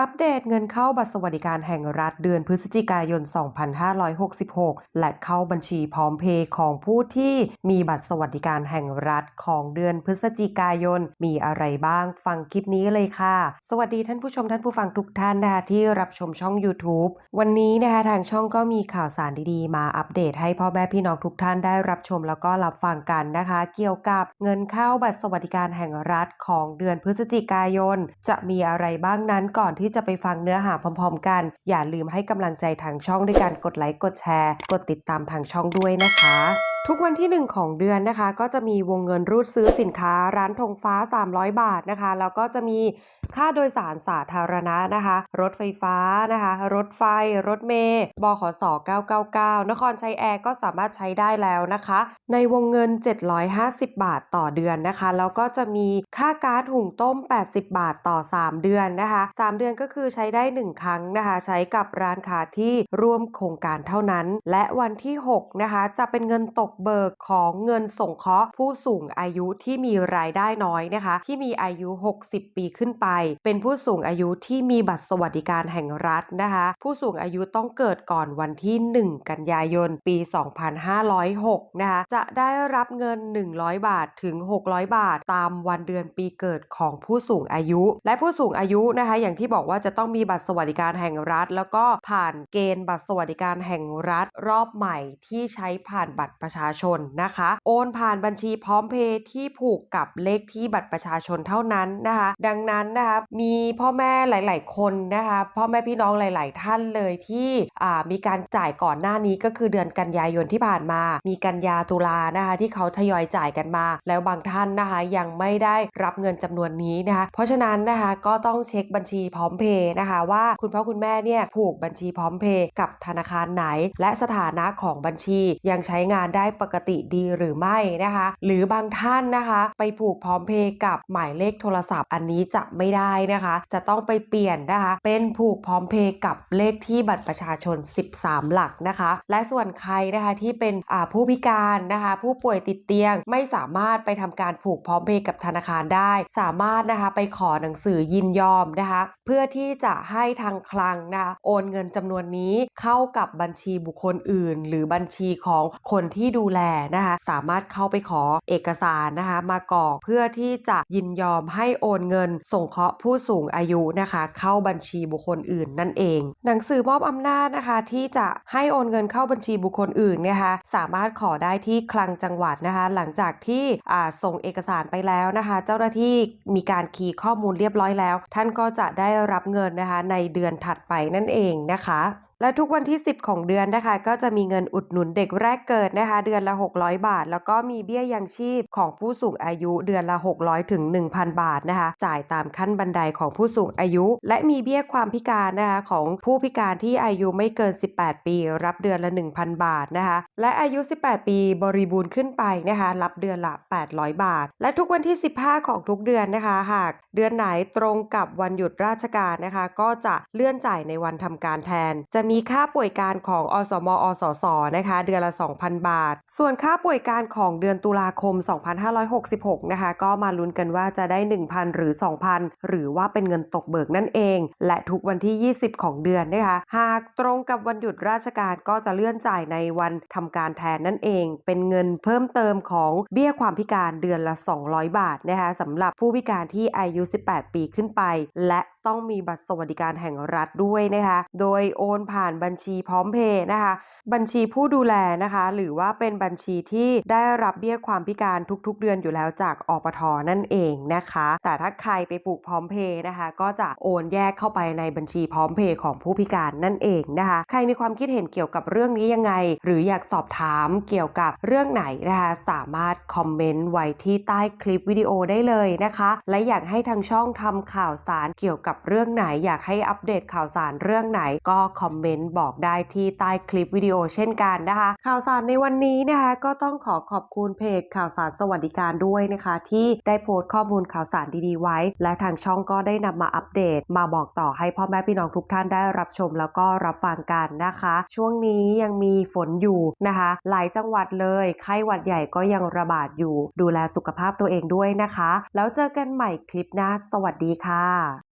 อัปเดตเงินเข้าบัตรสวัสดิการแห่งรัฐเดือนพฤศจิกายน 2566 และเข้าบัญชีพร้อมเพย์ของผู้ที่มีบัตรสวัสดิการแห่งรัฐของเดือนพฤศจิกายน มีอะไรบ้างฟังคลิปนี้เลยค่ะ สวัสดีท่านผู้ชมท่านผู้ฟังทุกท่านนะคะที่รับชมช่อง YouTube วันนี้นะคะทางช่องก็มีข่าวสารดีๆ มาอัปเดตให้พ่อแม่พี่น้องทุกท่านได้รับชมแล้วก็รับฟังกันนะคะ เกี่ยวกับเงินเข้าบัตรสวัสดิการแห่งรัฐของเดือนพฤศจิกายน จะมีอะไรบ้างนั้นก่อนที่ที่จะไปฟังเนื้อหาพร้อม ๆ กัน อย่าลืมให้กำลังใจทางช่องด้วยการกดไลค์กดแชร์ กดติดตามทางช่องด้วยนะคะ ทุกวันที่ 1 ของเดือนนะคะ ก็จะมีวงเงินรูดซื้อสินค้าร้านธงฟ้า 300 บาทนะคะแล้วก็จะมีค่าโดยสารสาธารณะนะคะ รถไฟฟ้านะคะ รถไฟ รถเมล์บขส999 นครชัยแอร์ก็สามารถใช้ได้แล้วนะคะ ในวงเงิน 750 บาทต่อเดือนนะคะ แล้วก็จะมีค่าก๊าซหุงต้ม 80 บาทต่อ 3 เดือนนะคะ 3 เดือนก็คือใช้ได้ 1 ครั้งนะคะ ใช้กับร้านค้าที่ร่วมโครงการเท่านั้น และวันที่ 6 นะคะ จะเป็นเงินตกเบิกของเงินส่งเคราะห์ผู้สูงอายุที่มีรายได้น้อยนะคะ ที่มีอายุ 60 ปีขึ้นไป เป็นผู้สูงอายุที่มีบัตรสวัสดิการแห่งรัฐนะคะ ผู้สูงอายุต้องเกิดก่อนวันที่ 1 กันยายน ปี 2506 นะคะ จะได้รับเงิน 100 บาทถึง 600 บาท ตามวันเดือนปีเกิดของผู้สูงอายุ และผู้สูงอายุนะคะ อย่างที่บอกว่าจะต้องมีบัตรสวัสดิการแห่งรัฐ แล้วก็ผ่านเกณฑ์บัตรสวัสดิการแห่งรัฐรอบใหม่ที่ใช้ผ่านบัตรประชาชนนะคะ โอนผ่านบัญชีพร้อมเพย์ที่ผูกกับเลขที่บัตรประชาชนเท่านั้นนะคะ ดังนั้นนะคะมีพ่อแม่หลาย ๆ คนนะคะพ่อแม่พี่น้องหลาย ๆ ท่านเลยที่มีการจ่ายก่อนหน้านี้ก็คือเดือนกันยายนที่ผ่านมา มีกันยาตุลานะคะที่เขาทยอยจ่ายกันมา แล้วบางท่านนะคะยังไม่ได้รับเงินจำนวนนี้นะคะเพราะฉะนั้นนะคะก็ต้องเช็คบัญชีพร้อมเพย์นะคะว่าคุณพ่อคุณแม่เนี่ยผูกบัญชีพร้อมเพย์กับธนาคารไหน และสถานะของบัญชียังใช้งานได้ปกติดีหรือไม่นะคะ หรือบางท่านนะคะ ไปผูกพร้อมเพย์กับหมายเลขโทรศัพท์อันนี้จะไม่ได้นะคะ จะต้องไปเปลี่ยนนะคะ เป็นผูกพร้อมเพย์กับเลขที่บัตรประชาชน 13 หลักนะคะ และส่วนใครนะคะที่เป็นผู้พิการนะคะ ผู้ป่วยติดเตียงไม่สามารถไปทำการผูกพร้อมเพย์กับธนาคารได้ สามารถนะคะไปขอหนังสือยินยอมนะคะ เพื่อที่จะให้ทางคลังนะคะโอนเงินจำนวนนี้เข้ากับบัญชีบุคคลอื่น หรือบัญชีของคนที่ดูดูแลนะคะ สามารถเข้าไปขอเอกสารนะคะ มากรอกเพื่อที่จะยินยอมให้โอนเงินส่งเคราะห์ผู้สูงอายุนะคะ เข้าบัญชีบุคคลอื่นนั่นเอง หนังสือมอบอำนาจนะคะที่จะให้โอนเงินเข้าบัญชีบุคคลอื่นเนะคะ สามารถขอได้ที่คลังจังหวัดนะคะ หลังจากที่ส่งเอกสารไปแล้วนะคะ เจ้าหน้าที่มีการคีย์ข้อมูลเรียบร้อยแล้ว ท่านก็จะได้รับเงินนะคะในเดือนถัดไปนั่นเองนะคะ และทุกวันที่ 10 ของเดือนนะคะ ก็จะมีเงินอุดหนุนเด็กแรกเกิดนะคะ เดือนละ 600 บาท แล้วก็มีเบี้ยยังชีพของผู้สูงอายุเดือนละ 600ถึง1,000 บาทนะคะ จ่ายตามขั้นบันไดของผู้สูงอายุ และมีเบี้ยความพิการนะคะของผู้พิการที่อายุไม่เกิน 18 ปี รับเดือนละ 1,000 บาทนะคะ และอายุ 18 ปีบริบูรณ์ขึ้นไปนะคะ รับเดือนละ 800 บาท และทุกวันที่ 15 ของทุกเดือนนะคะ หากเดือนไหนตรงกับวันหยุดราชการนะคะ ก็จะเลื่อนจ่ายในวันทำการแทน จะมีค่าป่วยการของอสมอสสนะคะ เดือนละ 2,000 บาท ส่วนค่าป่วยการของเดือนตุลาคม 2566 นะคะ ก็มาลุ้นกันว่าจะได้ 1,000 หรือ 2,000 หรือว่าเป็นเงินตกเบิกนั่นเอง และทุกวันที่ 20 ของเดือนนะคะ หากตรงกับวันหยุดราชการก็จะเลื่อนจ่ายในวันทำการแทนนั่นเอง เป็นเงินเพิ่มเติมของเบี้ยความพิการเดือนละ 200 บาทนะคะสำหรับผู้พิการที่อายุ 18 ปีขึ้นไป และต้องมีบัตรสวัสดิการแห่งรัฐด้วยนะคะ โดยโอนผ่านบัญชีพร้อมเพย์นะคะ บัญชีผู้ดูแลนะคะ หรือว่าเป็นบัญชีที่ได้รับเบี้ยความพิการทุกๆ เดือนอยู่แล้วจากอปทนั่นเองนะคะ แต่ถ้าใครไปปลูกพร้อมเพย์นะคะ ก็จะโอนแยกเข้าไปในบัญชีพร้อมเพย์ของผู้พิการนั่นเองนะคะ ใครมีความคิดเห็นเกี่ยวกับเรื่องนี้ยังไง หรืออยากสอบถามเกี่ยวกับเรื่องไหนนะคะสามารถคอมเมนต์ไว้ที่ใต้คลิปวิดีโอได้เลยนะคะ และอยากให้ทางช่องทำข่าวสารเกี่ยวกับเรื่องไหน อยากให้อัปเดตข่าวสารเรื่องไหนก็คอมเมนต์บอกได้ที่ใต้คลิปวิดีโอเช่นกันนะคะ ข่าวสารในวันนี้นะคะก็ต้องขอขอบคุณเพจข่าวสารสวัสดิการด้วยนะคะ ที่ได้โพสต์ข้อมูลข่าวสารดีๆไว้ และทางช่องก็ได้นำมาอัปเดต มาบอกต่อให้พ่อแม่พี่น้องทุกท่านได้รับชมแล้วก็รับฟังกันนะคะ ช่วงนี้ยังมีฝนอยู่นะคะ หลายจังหวัดเลยไข้หวัดใหญ่ก็ยังระบาดอยู่ ดูแลสุขภาพตัวเองด้วยนะคะ แล้วเจอกันใหม่คลิปหน้าสวัสดีค่ะ